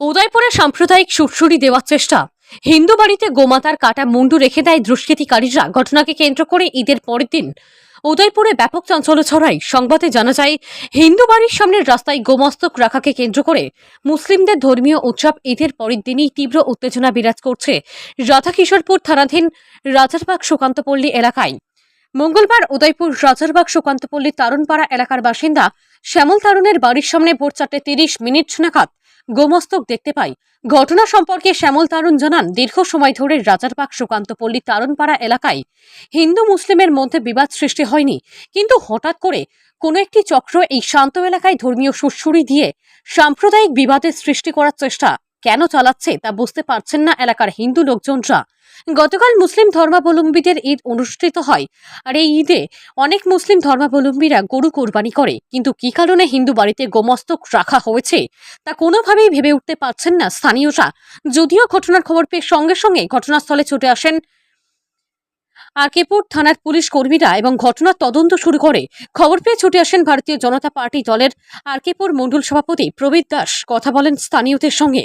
উদয়পুরে সাম্প্রদায়িক সুরসুরি দেওয়ার চেষ্টা। হিন্দু বাড়িতে গোমাতার কাটা মুন্ডু রেখে দেয় দুষ্কৃতিকারীরা। ঘটনাকে কেন্দ্র করে ঈদের পরের দিন উদয়পুরে ব্যাপক চাঞ্চল্য ছড়ায়। সংবাদে জানা যায়, হিন্দু বাড়ির সামনের রাস্তায় গোমস্তক রাখাকে কেন্দ্র করে মুসলিমদের ধর্মীয় উৎসব ঈদের পরের দিনই তীব্র উত্তেজনা বিরাজ করছে রাধাকিশোরপুর থানাধীন রাজারবাগ সুকান্তপল্লী এলাকায়। মঙ্গলবার উদয়পুর রাজারবাগ সুকান্তপল্লী তারুণপাড়া এলাকার বাসিন্দা শ্যামল তারুণের বাড়ির সামনে ভোর চারটে তিরিশ মিনিট নাগাদ গোমস্তক দেখতে পাই। ঘটনা সম্পর্কে শ্যামল তারুণ জানান, দীর্ঘ সময় ধরে রাজারবাগ সুকান্তপল্লী তারুণপাড়া এলাকায় হিন্দু মুসলিমের মধ্যে বিবাদ সৃষ্টি হয়নি। কিন্তু হঠাৎ করে কোনো একটি চক্র এই শান্ত এলাকায় ধর্মীয় সুরসুরি দিয়ে সাম্প্রদায়িক বিবাদের সৃষ্টি করার চেষ্টা কেন চালাচ্ছে তা বুঝতে পারছেন না এলাকার হিন্দু লোকজনরা। গতকাল মুসলিম ধর্মাবলম্বীদের ঈদ অনুষ্ঠিত হয়, আর এই ঈদে অনেক মুসলিম ধর্মাবলম্বীরা গরু কোরবানি করে। কিন্তু কি কারণে হিন্দু বাড়িতে গোমস্তক রাখা হয়েছে তা কোনোভাবেই ভেবে উঠতে পারছেন না স্থানীয়রা। যদিও ঘটনার খবর পেয়ে সঙ্গে সঙ্গে ঘটনাস্থলে ছুটে আসেন আরকেপুর থানার পুলিশ কর্মীরা এবং ঘটনার তদন্ত শুরু করে। খবর পেয়ে ছুটে আসেন ভারতীয় জনতা পার্টি দলের আরকেপুর মণ্ডল সভাপতি প্রবীর দাস। কথা বলেন স্থানীয়দের সঙ্গে।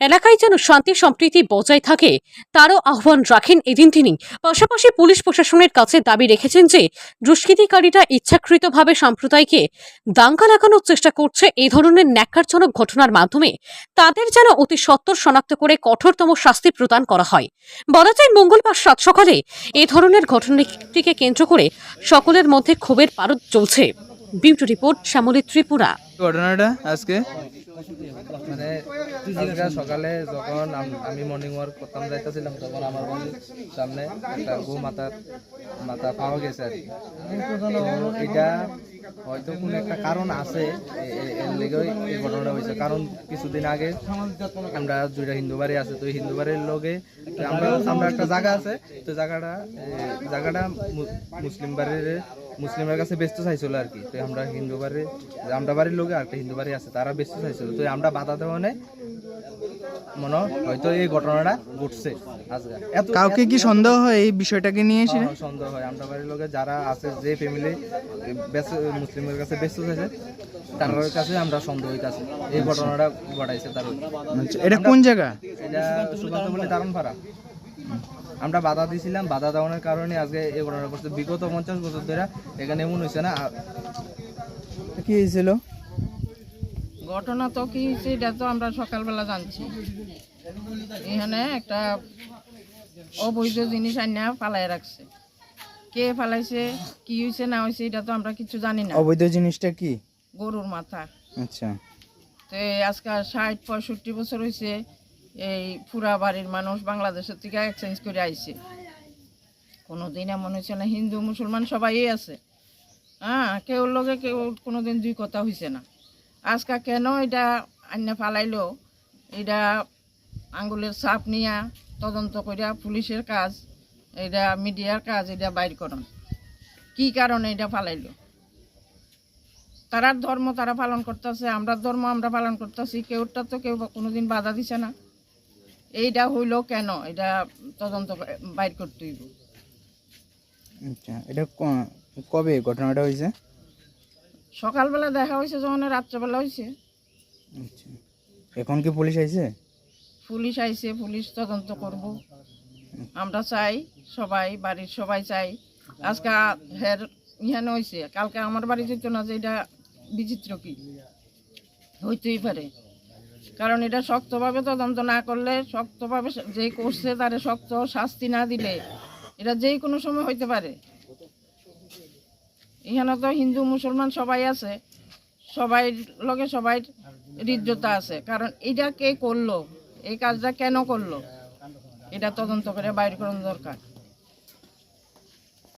এলাকায় যেন শান্তি, সম্প্রীতি বজায় থাকে, তারও আহ্বান রাখেন এদিন তিনি। পাশাপাশি পুলিশ প্রশাসনের কাছে দাবি রেখেছেন যে, দুষ্কৃতিকারীরা ইচ্ছাকৃতভাবে সাম্প্রদায়কে দাঙ্গা লাগানোর চেষ্টা করছে এই ধরনের ন্যাক্কারজনক ঘটনার মাধ্যমে। তাদের যেন অতি সত্বর শনাক্ত করে কঠোরতম শাস্তি প্রদান করা হয়। বলা যায়, মঙ্গলবার সাত সকালে এই ধরনের ঘটনাটিকে কেন্দ্র করে সকলের মধ্যে ক্ষোভের পারদ চলছে। বিউটি রিপোর্ট, শ্যামলী ত্রিপুরা। ঘটনাটা আজকে? মানে আজকে সকালে যখন আমি মর্নিং ওয়াক করতাম, যাইতেছিলাম, তখন আমার সামনে একটা গো মাতার মাথা পাওয়া গেছে আর। এটা হয়তো কোনো একটা কারণ আছে এর লেগেই এই ঘটনাটা হয়েছে। কারণ কিছুদিন আগে আমরা দুইটা হিন্দু বাড়ি আছে, তো হিন্দু বাড়ির লগে আমরা আমরা একটা জায়গা আছে। তো জায়গাটা জায়গাটা মুসলিম বাড়ির মুসলিমের কাছে ব্যস্ত চাইছিল আর কি। তো আমরা হিন্দু বাড়ি আমরা বাড়ির লোকে আর একটা হিন্দু বাড়ি আছে তারা ব্যস্ত চাইছিল। তো আমরা বাধা দেওয়া নেই। মনে হয় হয়তো এই ঘটনাটা ঘটছে আজকে। এত কাউকে কি সন্দেহ হয় এই বিষয়টাকে নিয়ে এসে? হ্যাঁ, সন্দেহ হয়। আমরা বাড়ির লোকে যারা আছে যে ফ্যামিলি মুসলিমের কাছে ব্যস্ত আছে তার কাছে আমরা সন্দেহ হইতাছে। এই ঘটনাটা ঘটাইছে তার আচ্ছা, এটা কোন জায়গা? এটা সুকান্ত বলে দারুণ পাড়া আমরা বাধা দিছিলাম বাধা দেওয়ার কারণে আজকে এই ঘটনা করছে বিগত পঞ্চাশ বছর ধরে এখানে এমন হয়েছে না? কি হয়েছিল? ঘটনা তো কি হয়েছে এটা তো আমরা সকালবেলা জানছি। এখানে একটা অবৈধ জিনিস আনিয়া ফালাই রাখছে। কে ফালাইছে কি হয়েছে না হয়েছে এটা তো আমরা কিছু জানি না। অবৈধ জিনিসটা কি? গরুর মাথা। আচ্ছা। তো এই আজকে ষাট পঁয়ষট্টি বছর হয়েছে এই পুরা বাড়ির মানুষ বাংলাদেশের থেকে এক্সচেঞ্জ করে আইছে। কোনোদিন এমন হয়েছে না, হিন্দু, মুসলমান সবাই আছে। হ্যাঁ কেউ লগে কেউ কোনোদিন দুই কথা হয়েছে না। আজকা কেন এটা আন্না ফালাইলো? এটা আঙ্গুলের চাপ নিয়া তদন্ত করিয়া পুলিশের কাজ, এটা মিডিয়ার কাজ, এটা বাইর করন। কি কারণে এটা ফালাইলো? তারার ধর্ম তারা পালন করতেছে, আমরা ধর্ম আমরা পালন করতেছি কেউটা তো কেউ কোনোদিন বাধা দিছে না। এইটা হইল কেন? এটা তদন্ত বাইর করতে হইব। আচ্ছা এটা কবে ঘটনাটা হয়েছে সকালবেলা দেখা হয়েছে যখন রাত্রেবেলা হয়েছে আচ্ছা এখন কি পুলিশ আইছে? পুলিশ আইছে পুলিশ তদন্ত করব। আমরা চাই সবাই বাড়ির সবাই চাই। আজকে হের ইহানে হয়েছে কালকে আমার বাড়ি যেত না যে এটা বিচিত্র কি? হইতেই পারে। কারণ এটা শক্তভাবে তদন্ত না করলে শক্তভাবে যে করছে তারে শক্ত শাস্তি না দিলে এটা যেই কোনো সময় হইতে পারে। এখানে তো হিন্দু, মুসলমান সবাই আছে, সবাই লগে সবাই হৃদ্যতা আছে। কারণ এটা কে করল? এই কাজটা কেন করল? এটা তদন্ত করে বাইর করানো দরকার।